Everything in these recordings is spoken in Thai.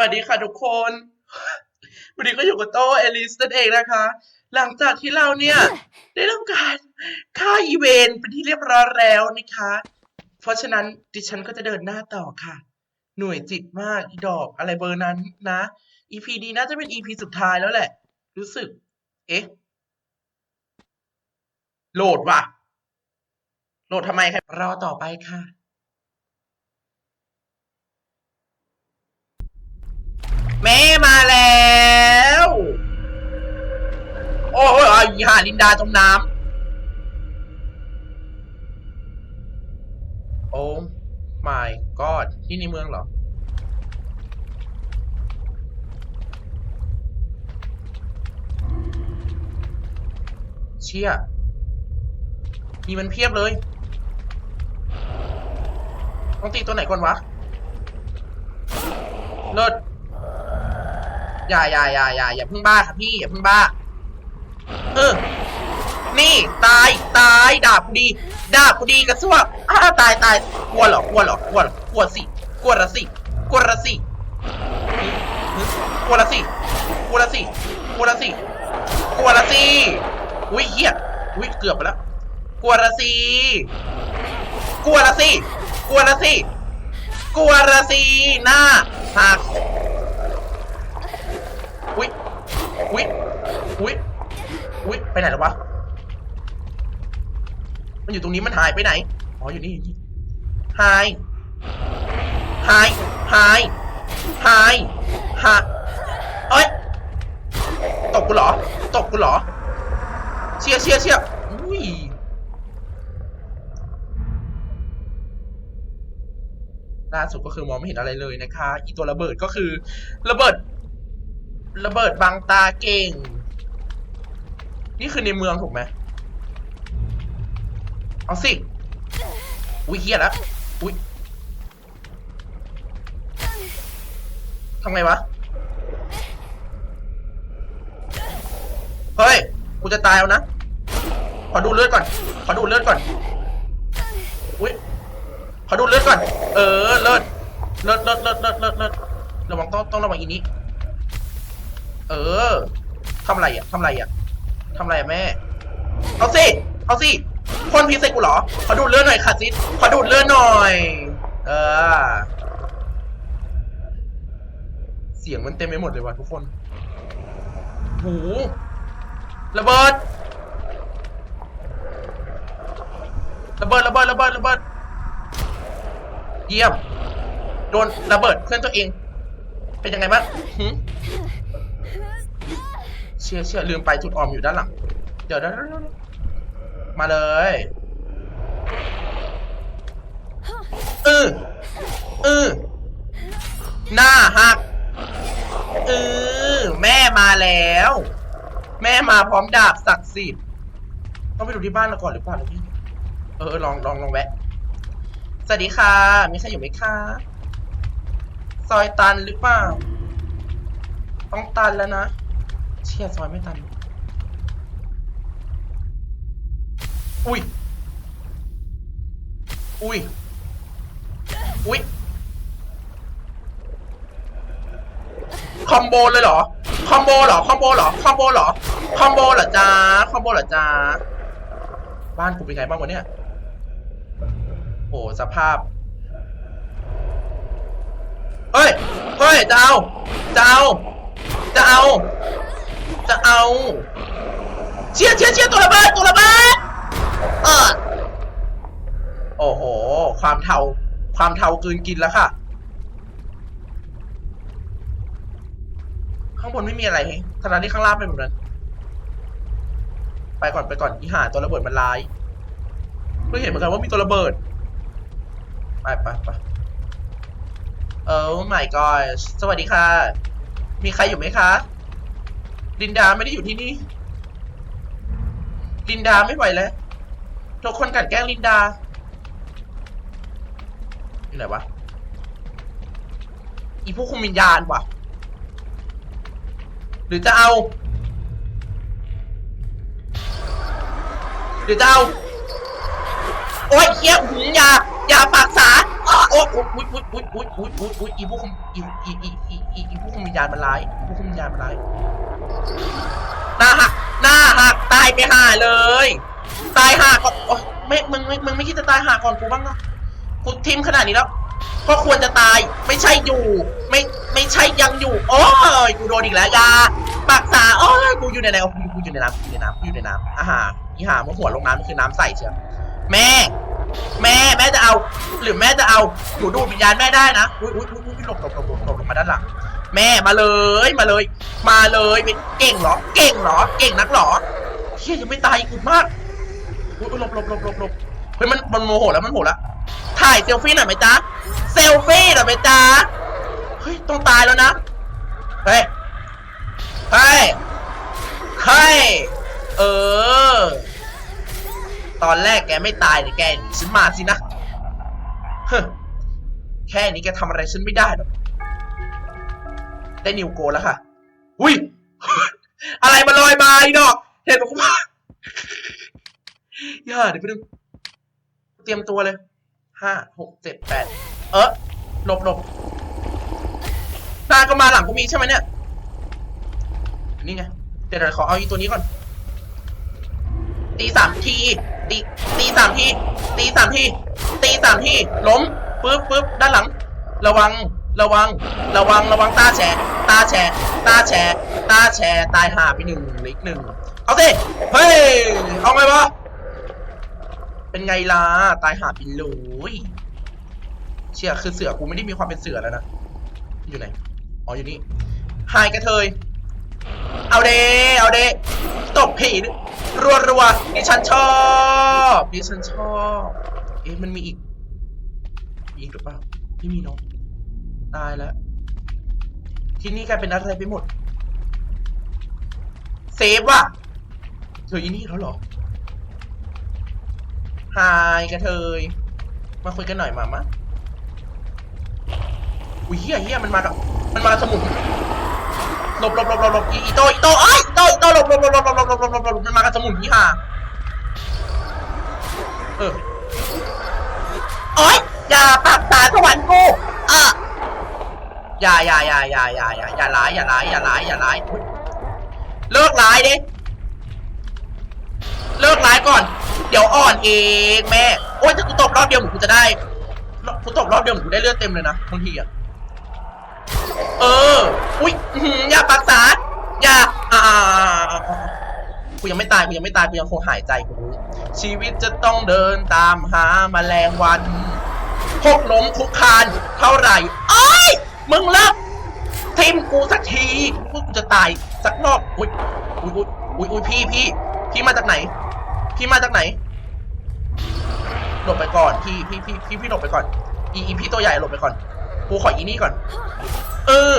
วัสดีค่ะทุกคน วันนี้ก็อยู่กับโตเอลิสนั่นเองนะคะ หลังจากที่เราเนี่ย ได้ทำการค่าอีเวนต์เป็นที่เรียบร้อยแล้วนะคะ เพราะฉะนั้นดิฉันก็จะเดินหน้าต่อค่ะ หน่วยจิตมากอีดอกอะไรเบอร์นั้นนะ EP นี้น่าจะเป็น EP สุดท้ายแล้วแหละ รู้สึก เอ๊ะ โหลดว่ะ โหลดทำไมครับรอต่อไปค่ะ แม่มาแล้ว โอ้ยอะอีหาลินดาจมน้ำ โอ้ my god ที่ในเมืองเหรอ เชี่ยมีมันเพียบเลย ต้องตีตัวไหนก่อนวะ เลิศ อย่าอย่าอย่าอย่าอย่าเพิ่งบ้าครับพี่อย่าเพิ่งบ้า เออ นี่ตายตายดาบกูดี ดาบกูดีกระซวกอ้าตายตายกลัวเหรอกลัวเหรอกลัวเหรอกลัวสิกลัวละสิกลัวละสิกลัวละสิกลัวละสิกลัวละสิกลัวละสิอุ้ยเหี้ยอุ้ยเกือบไปแล้วกลัวละสิกลัวละสิกลัวละสิกลัวละสิหน้าหัก อุ๊ยอุ๊ยอุ๊ย อุ๊ยไปไหนแล้ววะ มันอยู่ตรงนี้มันหายไปไหน อ๋ออยู่นี่หายหายหายหายหาเอ้ย ตกกูเหรอ ตกกูเหรอ เชียร์เชียร์เชียร์อุ้ยล่าสุดก็คือมองไม่เห็นอะไรเลยนะคะ อีตัวระเบิดก็คือ ระเบิด ระเบิดบังตาเก่ง นี่คือในเมืองถูกไหมเอาสิ อุ้ยเฮียแล้วอุ้ยทำไงวะ เฮ้ย กูจะตายแล้วนะ ขอดูเลือดก่อน ขอดูเลือดก่อน อุ้ย ขอดูเลือดก่อน เออ เลือด เลือดเลือดเลือดเลือดเลือดเลือดระวังต้องต้องระวังอีนี้ เออทำอะไรอะทำอะไรอะ ทำไรแม่ เอาสิ เอาสิพ่นพิษใส่กูเหรอ ขอดูดเลือดหน่อยค่ะซิขอดูดเลือดหน่อย เออ เสียงมันเต็มไปหมดเลยว่ะทุกคน หูระเบิด ระเบิดระเบิดระเบิดระเบิด เยี่ยม โดนระเบิดเพื่อนตัวเอง เป็นยังไงบ้าง เชื่อเชื่อลืมไปจุดอ่อมอยู่ด้านหลังเดี๋ยวเดี๋ยวเดี๋ยวเดี๋ยวมาเลยเออเออหน้าหักเออแม่มาแล้ว แม่มาพร้อมดาบศักดิ์สิทธิ์ต้องไปดูที่บ้านเราก่อนหรือเปล่าล่ะพี่เออเออลองลองลองแวะสวัสดีค่ะ มีใครอยู่ไหมคะซอยตันหรือเปล่า ต้องตันแล้วนะ เชี่ยซอยไม่ตัน อุ้ย อุ้ย อุ้ย คอมโบเลยเหรอ คอมโบเหรอ คอมโบเหรอ คอมโบเหรอ คอมโบเหรอจ้าคอมโบเหรอจ้าบ้านกูเป็นไงบ้างวะเนี่ย โอ้สภาพ เฮ้ย เฮ้ยจะเอาจะเอาจะเอา จะเอา เชียร์เชียร์เชียร์ตัวระเบิดตัวระเบิดเออโอ้โห ความเทา ความเทากลืนกินแล้วค่ะ ข้างบนไม่มีอะไรขณะที่ข้างล่างเป็นแบบนั้น ไปก่อนไปก่อนอีห่าตัวระเบิดมันลาย เพิ่งเห็นเหมือนกันว่ามีตัวระเบิด ไปไปไปเออ my god สวัสดีค่ะ มีใครอยู่ไหมคะ ลินดาไม่ได้อยู่ที่นี่ ลินดาไม่ไหวแล้ว ทุกคนกลันแกล้งลินดาอยู่ไหนวะ อีพวกคุมวิญญาณวะหรือจะเอา หรือจะเอา โอ๊ยเฮียวหูยา ยาปากสาอ้อโอ๊ยอุ๊ยอุ๊ยอุ๊ยอุ๊ยอุ๊ยอุ๊ยอุ๊ยอีพวกคุมอีอีอี อีอีอีผู้คุมวิญญาณมันร้ายผู้คุมวิญญาณมันร้ายหน้าหักหน้าหักตายไปห่าเลย ตายห่าก่อนโอ๊ยไม่มึงมึงมึงไม่คิดจะตายห่าก่อนกูบ้างนะกูทิมขนาดนี้แล้วก็ควรจะตายไม่ใช่อยู่ ไม่ไม่ใช่ยังอยู่ โอ้ยกูโดนอีกแล้วยาปากษาโอ้ยกูอยู่ในไหนกูกูอยู่ในน้ำกูอยู่ในน้ำกูอยู่ในน้ำอาหารอีหามื่อหัวลงน้ำมันคือน้ำใสเชียวแม่ แม่แม่จะเอา หรือแม่จะเอาหนูดูดวิญญาณแม่ได้นะอุ้ยอุ้ยอุ้ยอุ้ยหลบหลบหลบหลบมาด้านหลัง แม่มาเลยมาเลย มาเลยเป็นเก่งเหรอ เก่งเหรอ เก่งนักเหรอเฮียยังไม่ตายอีกอึดมากอุ้ยหลบหลบหลบหลบหลบเฮ้ยมันมันโมโหแล้วมันโมโหแล้วถ่ายเซลฟี่หน่อยไหมจ๊ะเซลฟี่หน่อยไหมจ๊ะเฮ้ยต้องตายแล้วนะเฮ้ยเฮ้ยเฮ้ยเออ ตอนแรกแกไม่ตายแต่แกหนีฉันมาสินะเฮ้แค่นี้แกทำอะไรฉันไม่ได้หรอก ได้นิวโกแล้วค่ะ อุ้ย อะไรมาลอยมาอีกดอก เห็นไหมคุณพ่อย่าเดี๋ยวไปดู เตรียมตัวเลยห้าหกเจ็ดแปดเออหลบหลบหน้าก็มาหลังก็มีใช่ไหมเนี่ย นี่ไง เดี๋ยวเราขอเอาอีตัวนี้ก่อน ตีสามที ตีตีสามที ตีสามที ตีสามที ล้มปึ๊บปึ๊บด้านหลัง ระวัง ระวัง ระวัง ระวังตาแฉะตาแฉะตาแฉะตาแฉะตายหาไปหนึ่งเลืออีกหนึ่งเอาสิ เฮ้ย เอาไงวะ เป็นไงล่ะ ตายหาไปเลยเชี่ยคือเสือกูไม่ได้มีความเป็นเสือแล้วนะ อยู่ไหน อ๋ออยู่นี่หายกระเทย เอาเดเอาเดตบผีรัวรัวดิฉันชอบดิฉันชอบ เอ๊ะมันมีอีกมีอีกหรือเปล่า ไม่มีเน้อง ตายแล้ว ที่นี่กลายเป็นอะไรไปหมด เซฟว่ะ เธออีนี่แล้วเหรอหายกระเทย มาคุยกันหน่อยมามะอุ้ยเฮียเฮียมันมากับมันมาสมุนหลบหลบหลบหลบหลบอีโตอีโตเอ้ยโตอีโตหลบหลบหลบหลบหลบหลบหลบหลบหลบมันมากับสมุนพี่ห่าเออโอ้ยอย่าปากตาสวรรค์กู อย่าอย่าอย่าอย่าอย่าอย่าอย่าร้ายอย่าร้ายอย่าร้ายอย่าร้ายเลิกร้ายดิเลิกร้ายก่อน เดี๋ยวอ่อนเองแม่โอ้ยถ้ากูตบรอบเดียวหมือนกูจะได้กูตบรอบเดียวหมือนกูได้เลือดเต็มเลยนะบางทีอะเออ อุ้ยอย่าปรักษาอย่าอ่ากูยังไม่ตายกูยังไม่ตายกูยังคงหายใจกูรู้ชีวิตจะต้องเดินตามหาแมลงวันพกล้มคุกคานเท่าไหร่ มึงเลิกทิมกูสักทีกูกูจะตายสักรอบอุ้ยอุ้ยอุ้ยอุ้ยพี่พี่พี่มาจากไหน พี่มาจากไหนหลบไปก่อนพี่พี่พี่พี่พี่หลบไปก่อน อีอีพี่ตัวใหญ่หลบไปก่อนกูขออีนี่ก่อน เออ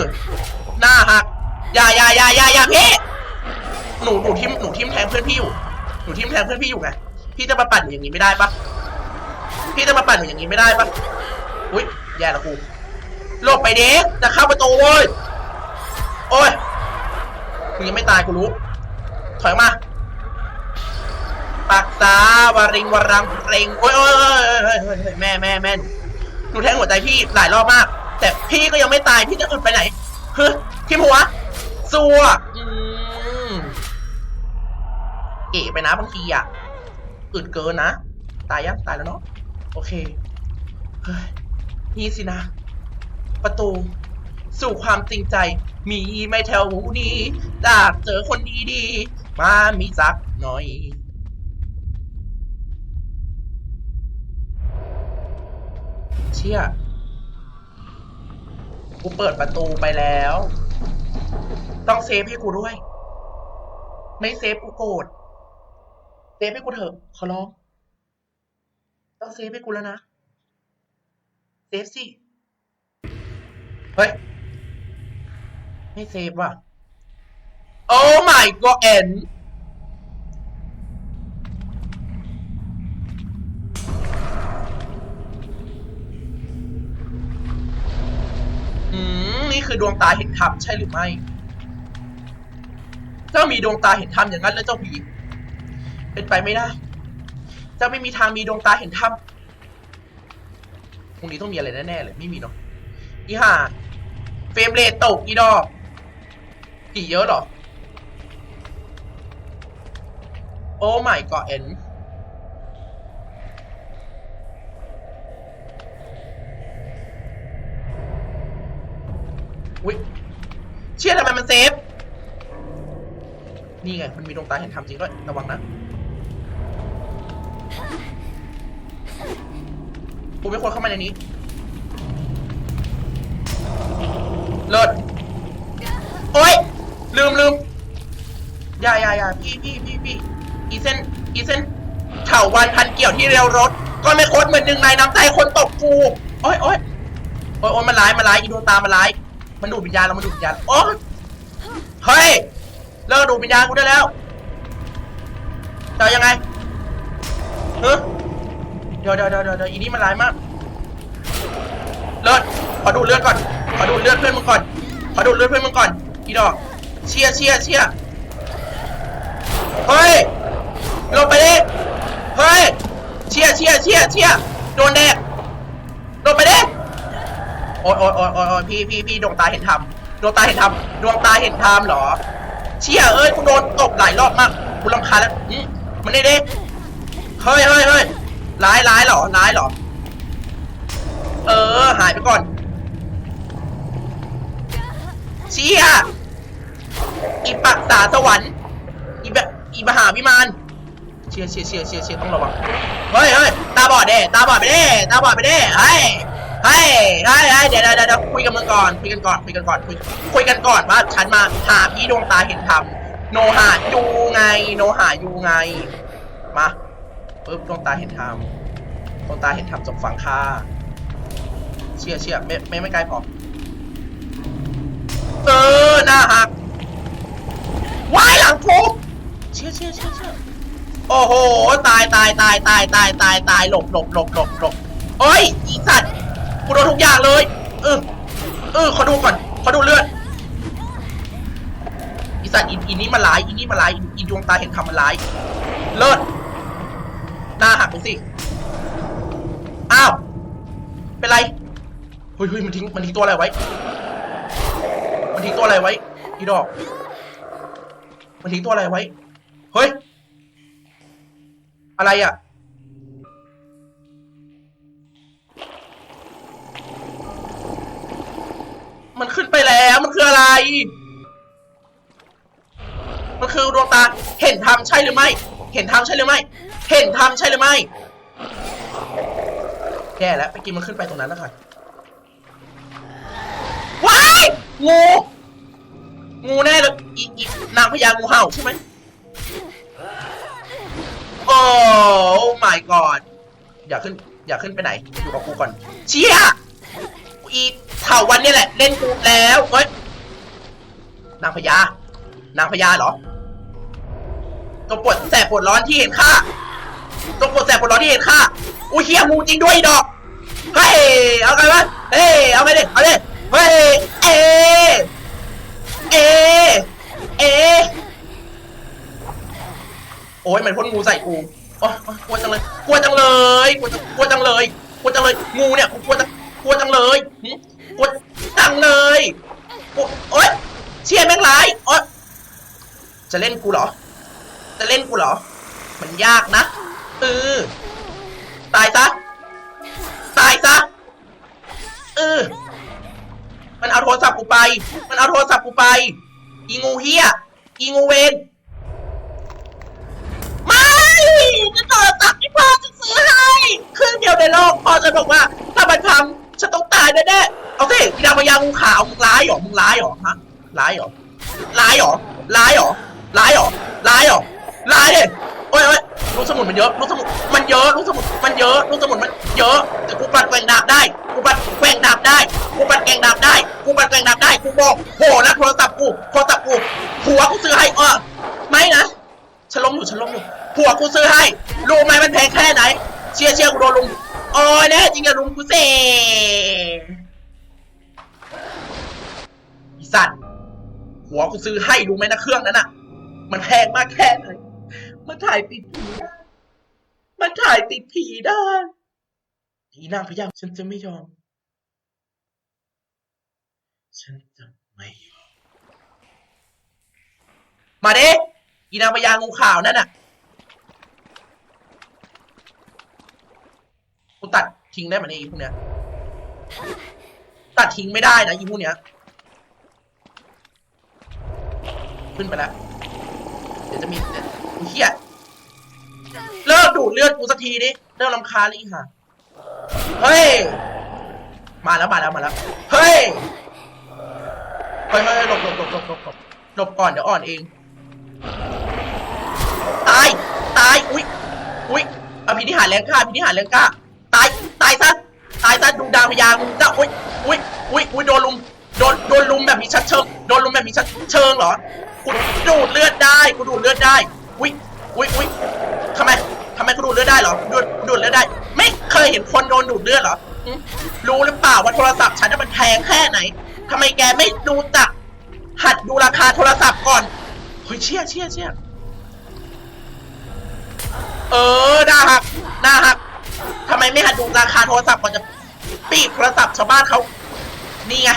หน้าหักอย่าอย่าอย่าอย่าอย่าพี่หนูหนูทิมหนูทิมแทงเพื่อนพี่อยู่หนูทิมแทงเพื่อนพี่อยู่ไงพี่จะมาปั่นอย่างนี้ไม่ได้ปะพี่จะมาปั่นอย่างนี้ไม่ได้ปะอุ้ยแย่ละกู หลบไปเด็กจะเข้าประตูเว้ยโอ้ยมึงยังไม่ตายกูรู้ ถอยมาปักษาวาริงวรังเรงโอ้ยโอ้ยโอ้ยแม่แม่แม่หนูแทงหัวใจพี่หลายรอบมาก แต่พี่ก็ยังไม่ตายพี่จะอึดไปไหนเฮ้ยทิมหัวซัวอืมเก๋ไปนะบางทีอะอึดเกินนะ ตายยังตายแล้วเนาะโอเคเฮ้ยนี่สินะ ประตู สู่ความจริงใจ มีไม่แถวนี้จากเจอคนดีๆ มามีสักหน่อย เชี่ยกูเปิดประตูไปแล้ว ต้องเซฟให้กูด้วย ไม่เซฟกูโกรธเซฟให้กูเถอะขอร้อง ต้องเซฟให้กูแล้วนะ เซฟสิ เฮ้ย ไม่เซฟว่ะ โอ้ my god เอ็นอืมนี่คือดวงตาเห็นธรรมใช่หรือไม่ เจ้ามีดวงตาเห็นธรรมอย่างนั้นแล้วเจ้าผี เป็นไปไม่ได้ เจ้าไม่มีทางมีดวงตาเห็นธรรมพรุ่งนี้ต้องมีอะไรแน่ๆเลยไม่มีเนาะอีห่า รมเรทตกอีดอกผีเยอะหรอ โอ้ my god เอ็นอุ้ยเชี่ยทำไมมันเซฟ นี่ไง มันมีดวงตาเห็นทำจริงด้วย ระวังนะกูไม่ควรเข้ามาในนี้ เลิศโอ๊ยลืมลืมอย่าอย่าอย่าพี่พี่พี่พี่อีเส้นอีเส้นเถาวันพันเกี่ยวที่เร็วรถ ก็ไม่โคตรเหมือนหนึ่งในน้ำใจคนตกกูโอ๊ยโอ๊ยโอ๊ยโอ๊ยมันร้ายมันร้ายอีดวงตามันร้ายมันดูดวิญญาณเรามันดูดวิญญาณโอ๊ยเฮ้ยเลิกดูดวิญญาณกูได้แล้วจะยังไงเฮ้ยเดี๋ยวเดี๋ยวเดี๋ยวเดี๋ยวอีนี่มันร้ายมากเลือดขอดูเลือดก่อน ขอดูเลือดเพื่อนมึงก่อน ขอดูเลือดเพื่อนมึงก่อน อีดอก เชียเชียเชียเฮ้ยลงไปดิเฮ้ย เชียเชียเชียเชียโดนแดกลงไปดิโอ๊ยโอ๊ยโอ๊ยโอ๊ยโอ๊ยพี่พี่พี่ดวงตาเห็นธรรมดวงตาเห็นธรรมดวงตาเห็นธรรมเหรอ เชียเอ้ยกูโดนตบหลายรอบมากกูรำคาญแล้วอืมมันนี่ดิเฮ้ยเฮ้ยเฮ้ยร้ายร้ายเหรอร้ายเหรอ เออ หายไปก่อน เชี่ยอีปักษาสวรรค์อีแบบอีมหาวิมานเชียเชียเชียเชียเชียต้องระวังเฮ้ยเฮ้ยตาบอดเด้ตาบอดไปเด้ตาบอดไปเด้เฮ้ยเฮ้ยเฮ้ยเฮ้ยเดี๋ยวเดี๋ยวเดี๋ยวคุยกับมึงก่อนคุยกันก่อนคุยกันก่อนคุยคุยกันก่อนว่าฉันมาหาพี่ดวงตาเห็นธรรมโนหายูไง โนหายูไงมาปึ๊บดวงตาเห็นธรรมดวงตาเห็นธรรมจบฝังค่าเชี่ยเชี่ยไม่ไม่ไม่ไกลพอ เออหน้าหักวายหลังทุบเชี่ยเชี่ยเชี่ยเชี่ยโอ้โห ตายตายตายตายตายตายตายหลบหลบหลบหลบหลบโอ้ยอีสัตว์กูโดนทุกอย่างเลยเออเออขอดูก่อนขอดูเลือดอีสัตว์อีอีนี้มันร้ายอีนี่มันร้ายอีอีดวงตาเห็นคำมันร้ายเลิศหน้าหักไปสิอ้าวเป็นไรเฮ้ยเฮ้ยมันทิ้งมันทิ้งตัวอะไรไว้ มันทิ้งตัวอะไรไว้อีดอก มันทิ้งตัวอะไรไว้ เฮ้ย อะไรอะ มันขึ้นไปแล้ว มันคืออะไร มันคือดวงตา เห็นธรรมใช่หรือไม่ เห็นธรรมใช่หรือไม่ เห็นธรรมใช่หรือไม่ แย่แล้วไปกินมันขึ้นไปตรงนั้นนะคะ งูงูแน่เลยอีอีนางพญางูเห่าใช่ไหมโอ้ my god อย่าขึ้น อย่าขึ้นไปไหน อยู่กับกูก่อน เชี่ยอีเถาวันนี่แหละ เล่นกูแล้วเฮ้ยนางพญานางพญาเหรอตัวปวดแสบปวดร้อนที่เห็นข้าตัวปวดแสบปวดร้อนที่เห็นข้าอุ้ยเฮียงูจริงด้วยดอก เฮ้ย เอาไงวะ เฮ้ย เอาไปดิเอาดิ เฮ้ยเอเอเอโอ้ยมันพ่นงูใส่กูโอ้ยโอ๊ยกลัวจังเลยกลัวจังเลยกลัวจังกลัวจังเลยกลัวจังเลยงูเนี่ยกูกลัวจังกลัวจังเลยหึกลัวจังเลยโอ๊ยเชี่ยแม่งร้ายโอ๊ยจะเล่นกูเหรอ จะเล่นกูเหรอ มันยากนะเออตายซะ ตายซะเออ มันเอาโทรศัพท์กูไป มันเอาโทรศัพท์กูไป อีงูเฮียอีงูเวนไม่จะต่อตักที่พ่อจะซื้อให้ครึ่งเดียวในโลกพ่อจะบอกว่า ถ้ามันทำฉันต้องตายแน่ๆเอาสิอีดาวพยางูขาวมึงร้ายหรอมึงร้ายหรอฮะร้ายหรอร้ายหรอร้ายหรอร้ายหรอร้ายหรอร้ายดิโอ้ยโอ้ยลูกสมุนมันเยอะลูกสมุนมันเยอะลูกสมุนมันเยอะลูกสมุนมันเยอะแต่กูปัดแกว่งดาบได้กูปัดแกว่งดาบได้กูปัดแกว่งดาบได้กูปัดแกว่งดาบได้กูบอกโหนะโทรศัพท์กูโทรศัพท์กูผัวกูซื้อให้เออไม่นะฉันล้มอยู่ฉันล้มอยู่ผัวกูซื้อให้รู้ไหมมันแพงแค่ไหน เชียร์เชียร์กูโดนลุมโอ้ยแน่จริงอะลุมกูเซ่อีสัตว์หัวกูซื้อให้รู้ไหมนะเครื่องนั้นอะมันแพงมากแค่ไหน มันถ่ายติดผีได้มันถ่ายติดผีได้ผีนางพยาฉันจะไม่ยอม ฉันจะไม่ยอม มาเด้อีนางพญางูขาวนั่นน่ะกูตัดทิ้งได้ไหมเนี่ยอีพวกเนี้ย ตัดทิ้งไม่ได้นะอีพวกเนี้ย ขึ้นไปแล้ว เดี๋ยวจะมี เดี๋ยเฮียเลิกดูดเลือดกูสักทีดิเริ่มลำคาญแล้วอีห่าเฮ้ย มาแล้วมาแล้วมาแล้ว เฮ้ยเฮ้ยเฮ้ยหลบหลบหลบหลบหลบหลบหลบก่อนเดี๋ยวอ่อนเอง ตาย ตาย อุ้ยอุ้ยอภินิหารแรงกล้าอภินิหารแรงกล้า ตาย ตายซะ ตายซะดูดาวพยางจ้าอุ้ยอุ้ยอุ้ยอุ้ยโดนลุม โดน โดนลุมแบบมีชัดเชิง โดนลุมแบบมีชัดเชิงเหรอ กูดูดเลือดได้ กูดูดเลือดได้ อุ้ยอุ้ยอุ้ยทำไมทำไมกูดูดเลือดได้เหรอดูดูดูดเลือดได้ ไม่เคยเห็นคนโดนดูดเลือดเหรอรู้หรือเปล่าว่าโทรศัพท์ฉันน่ะมันแพงแค่ไหนทำไมแกไม่ดูจัก หัดดูราคาโทรศัพท์ก่อนเฮ้ยเชี่ยเชี่ยเชี่ยเออหน้าหักหน้าหักทำไมไม่หัดดูราคาโทรศัพท์ก่อนจะปีบโทรศัพท์ชาวบ้านเขานี่ไง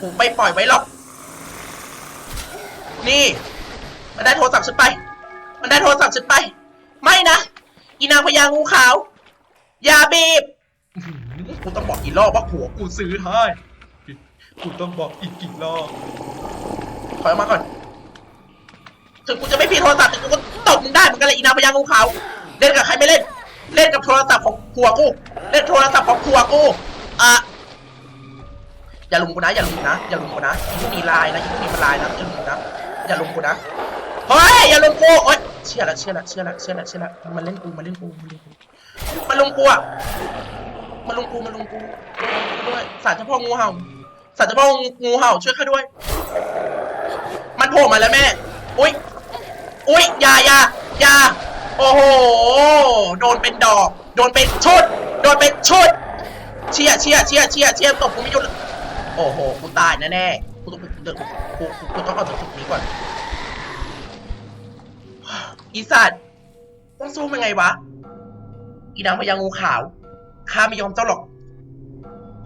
ผมไม่ปล่อยไว้หรอก นี่ มันได้โทรศัพท์ฉันไป มันได้โทรศัพท์ฉันไป ไม่นะ อีนางพญางูขาว อย่าบีบอื้อหือกูต้องบอกกี่รอบว่าผัวกูซื้อให้กูต้องบอกอีกกี่รอบถอยออกมาก่อน ถึงกูจะไม่มีโทรศัพท์แต่กูก็ตบมึงได้เหมือนกันเลยอีนางพญางูขาว เล่นกับใครไม่เล่น เล่นกับโทรศัพท์ของผัวกู เล่นโทรศัพท์ของผัวกูอะอย่าลุมกูนะอย่าลุมกูนะอย่าลุมกูนะยิ่งมีลายนะยิ่งมีมันลายนะอย่าลุมกูนะ อย่าลุมกูนะเฮ้ยอย่าลุมกูโอ๊ยเชื่อละเชื่อละเชื่อละเชื่อละเชื่อละมันเล่นกูมันเล่นกูมันเล่นกูมันลุมกูอะมันลุมกูมันลุมกูด้วยสารเจ้าพ่องูเห่าสารเจ้าพ่องูเห่าช่วยข้าด้วย มันโผล่มาแล้วแม่อุ้ยอุ้ยอย่าอย่าอย่าโอ้โหโดนเป็นดอก โดนเป็นชุด โดนเป็นชุดเชียเชียเชียเชียเชียตบกูไม่หยุดเลยโอ้โหกูตายแน่ๆกูต้อง เดินกูกูกูต้องเอาจากจุดนี้ก่อน อีสัตว์ต้องสู้มันไงวะ อีนางพญางูขาว ข้าไม่ยอมเจ้าหรอก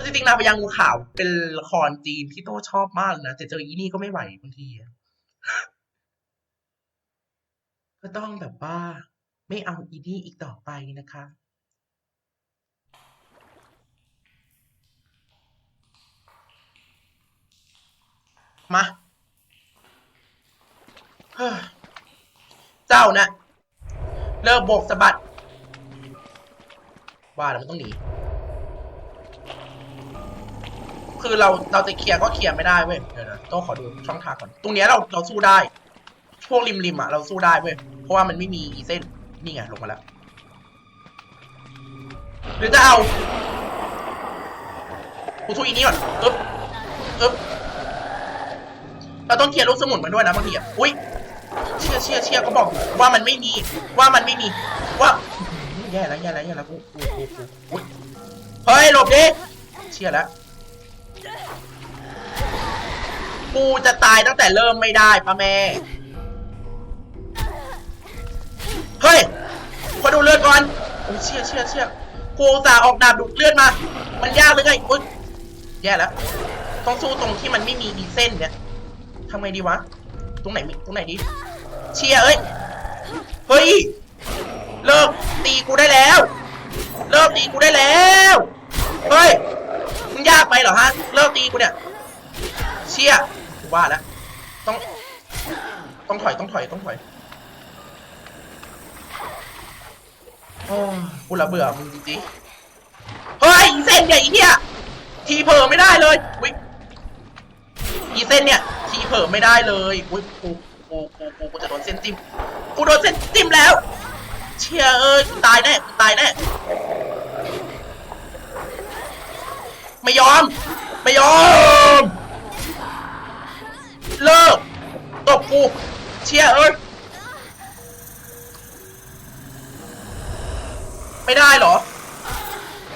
จริงๆนางพญางูขาว เป็นละครจีนที่โตชอบมากเลยนะแต่เจออีนี่ก็ไม่ไหวบางทีก็ต้องแบบว่า ไม่เอาอีนี่อีกต่อไปนะคะ มาเจ้านะเลิกโบกสะบัดว่าแล้วมันต้องหนี คือเราเราจะเคลียร์ก็เคลียร์ไม่ได้เว้ย เดี๋ยวนะต้องขอดูช่องทางก่อน ตรงเนี้ยเราเราสู้ได้ช่วงริมริมๆอะเราสู้ได้เว้ย เพราะว่ามันไม่มีเส้น นี่ไงลงมาแล้ว หรือจะเอากูสู้อีนี้ก่อนอึ๊บอึ๊บ เราต้องเคลียร์ลูกสมุนมันด้วยนะบางทีอะอุ้ยเชี่ยเชี่ยเชี่ยก็บอกว่ามันไม่มีว่ามันไม่มีว่าแย่แล้วแย่แล้วแย่แล้วกูกูกูกูเฮ้ยหลบดิเชี่ยแล้วกูจะตายตั้งแต่เริ่มไม่ได้ป้าแม่เฮ้ยขอดูเลือดก่อนโอ้ยเชี่ยเชี่ยเชี่ยกูตสาออกดาบดูดเลือดมา มันยากเลยไงอุ้ยแย่แล้วต้องสู้ตรงที่มันไม่มีดีเส้นเนี่ย ทำไงดีวะ ตรงไหนมีตรงไหนดี เชียเอ้ย เฮ้ย เลิกตีกูได้แล้ว เลิกตีกูได้แล้ว เฮ้ย มึงยากไปเหรอฮะ เลิกตีกูเนี่ย เชียกูว่าแล้วต้อง ต้องถอย ต้องถอย ต้องถอยโอ้กูละเบื่อมึงจริงๆเฮ้ยเส้นเนี่เนี่ยทีเผลอไม่ได้เลยวิ อีเส้นเนี่ยทีเผลอไม่ได้เลยอุ้ยกูกูกูกูกูจะโดนเส้นจิ้มกูโดนเส้นจิ้มแล้ว เชียเอ้ยกูตายแน่กูตายแน่ไม่ยอม ไม่ยอม เลิกตบกู เชียเอ้ยไม่ได้เหรอ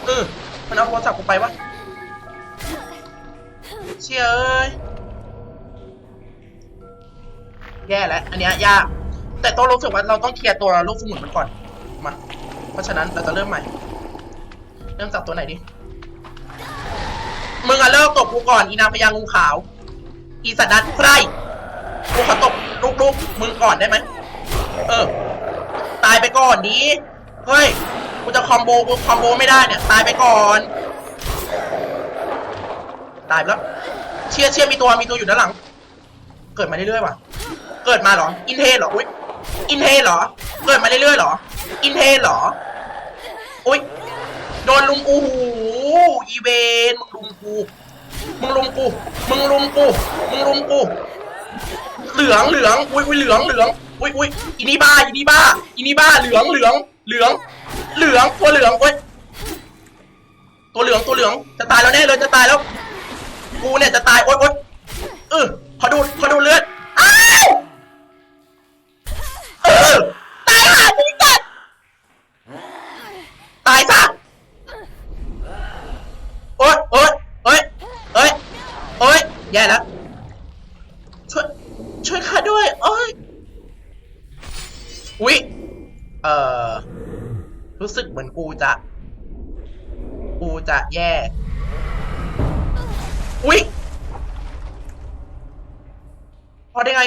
เออมันเอาโทรศัพท์กูไปวะเชียเอ้ย แย่แล้วอันเนี้ยยาก แต่ต้องรู้สึกว่าเราต้องเคลียร์ตัวลูกสมุนมันก่อน มา เพราะฉะนั้นเราจะเริ่มใหม่ เริ่มจากตัวไหนดีมึงอะเลิกตบกูก่อน อีนางพญางูขาว อีสัตว์นัดใครกูขอตบลูกๆมึงก่อนได้ไหม เออ ตายไปก่อนดีเฮ้ย กูจะคอมโบ กูคอมโบไม่ได้เนี่ย ตายไปก่อน ตายไปแล้ว เชียเชียมีตัว มีตัวอยู่ด้านหลัง เกิดมาเรื่อยๆว่ะ เกิดมาเหรอ อินเทเหรอ อุ้ยอินเทเหรอ เกิดมาเรื่อยๆเหรอ อินเทเหรอ อุ้ยโดนลุมกูหูอีเวนมึงลุมกู มึงลุมกู มึงลุมกู มึงลุมกู เหลืองเหลือง อุ้ยอุ้ยเหลืองเหลืองอุ้ยอุ้ยอีนี่บ้าอีนี่บ้าอีนี่บ้า เหลืองเหลือง เหลือง เหลืองตัวเหลืองเว้ยตัวเหลืองตัวเหลือง จะตายแล้วแน่เลยจะตายแล้ว กูเนี่ยจะตายโอ๊ยโอ๊ยเออขอดูขอดูเลือด กูจะ กูจะแย่ อุ๊ยพอได้ไง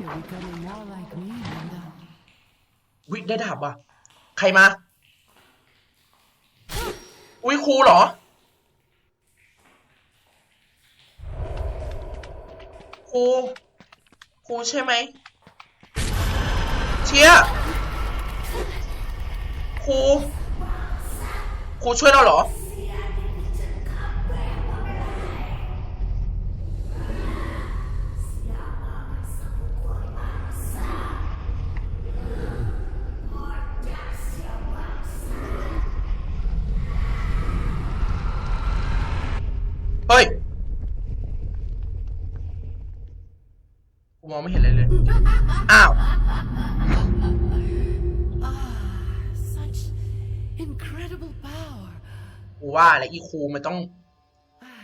You're becoming more like me, Linda. วิได้ดาบว่ะ ใครมา อุ้ยครูเหรอ ครู ครูใช่ไหม ชียครูครูช่วยเราเหรอ เฮ้ยกูมองไม่เห็นเลยเลย อ้าว incredible power. กูว่าอะไรอีครูมันต้อง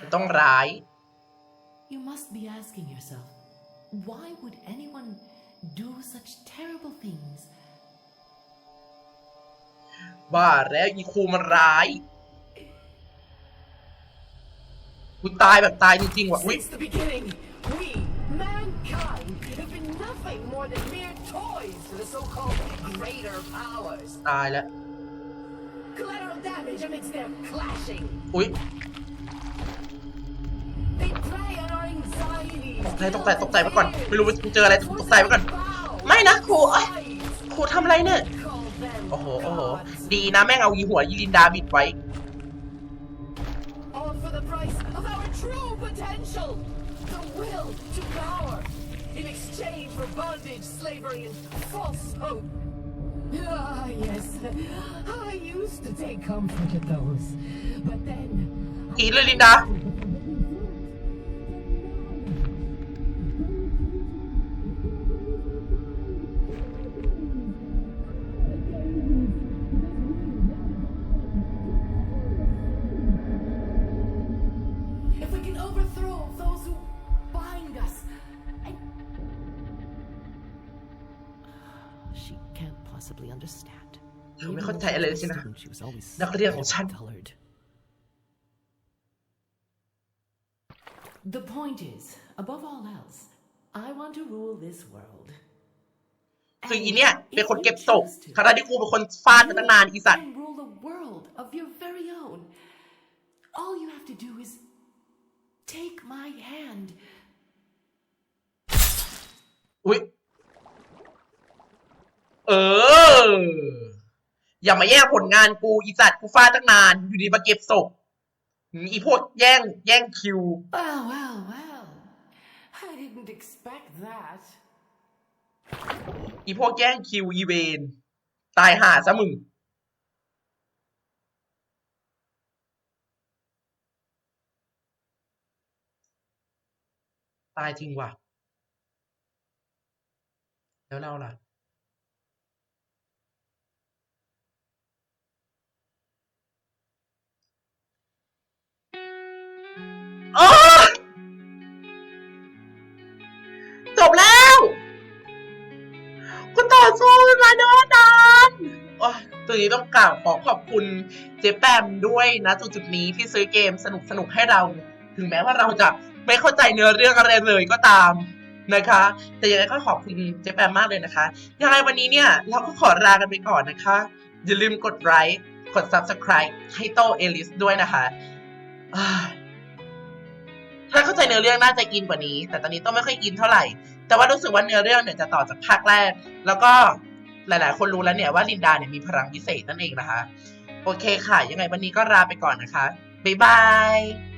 มันต้องร้าย You must be asking yourself, why would anyone do such terrible things? ว่าแล้วอีครูมันร้ายกูตายแบบตายจริงๆว่ะอุ้ย Since the beginning, we, mankind, have been nothing more than mere toys to the so-called greater powers. ตายแล้ว Collateral damage amidst their clashing. อุ้ย They prey on our anxiety. ตกใจตกใจตกใจไปก่อน ไม่รู้ว่ากูเจออะไรตกใจไปก่อน ไม่นะครูเอ้ยครูทำอะไรเนี่ย Call them โอ้โห โอ้โห gods. ดีนะแม่งเอาอีหัวยีลินดาบิดไว้ All for the price of our true potential. The will to power. In exchange for bondage, slavery, and false hope. Ah, yes. I used to take comfort in those. But then กรี ฉัน colored. The point is, above all else, I want to rule this world. คืออีเนี่ยเป็นคนเก็บศพขณะที่กูเป็นคนฟาดมาตั้งนานอีสัตว์ You can rule a world of your very own. All you have to do is take my hand. อุ้ย เออ อย่ามาแย่งผลงานกูอีสัตว์กูฟาดตั้งนาน อยู่ดีมาเก็บศพอีพวกแย่งแย่งคิว Well, well, well. I didn't expect that. อีพวกแย่งคิวอีเวนตายห่าซะมึงตายจริงว่ะ แล้วเราล่ะ แล้วกูตอสู้มาเนิ่นนานโอ๊ยจุดนี้ต้องกล่าวขอขอบคุณเจ๊แปมด้วยนะจุดจุดนี้ที่ซื้อเกมสนุกสนุกให้เรา ถึงแม้ว่าเราจะไม่เข้าใจเนื้อเรื่องอะไรเลยก็ตามนะคะ แต่ยังไงก็ขอบคุณเจ๊แปมมากเลยนะคะยังไงวันนี้เนี่ยเราก็ขอลากันไปก่อนนะคะ อย่าลืมกดไลค์กด subscribe ให้โตเอลิสด้วยนะคะถ้าเข้าใจเนื้อเรื่องน่าจะกินกว่านี้ แต่ตอนนี้ต้องไม่ค่อยกินเท่าไหร่ แต่ว่ารู้สึกว่าเนื้อเรื่องเนี่ยจะต่อจากภาคแรก แล้วก็ หลาย ๆ คนรู้แล้วเนี่ยว่าลินดาเนี่ยมีพลังพิเศษนั่นเองนะคะ โอเคค่ะ ยังไงวันนี้ก็ลาไปก่อนนะคะ บ๊ายบาย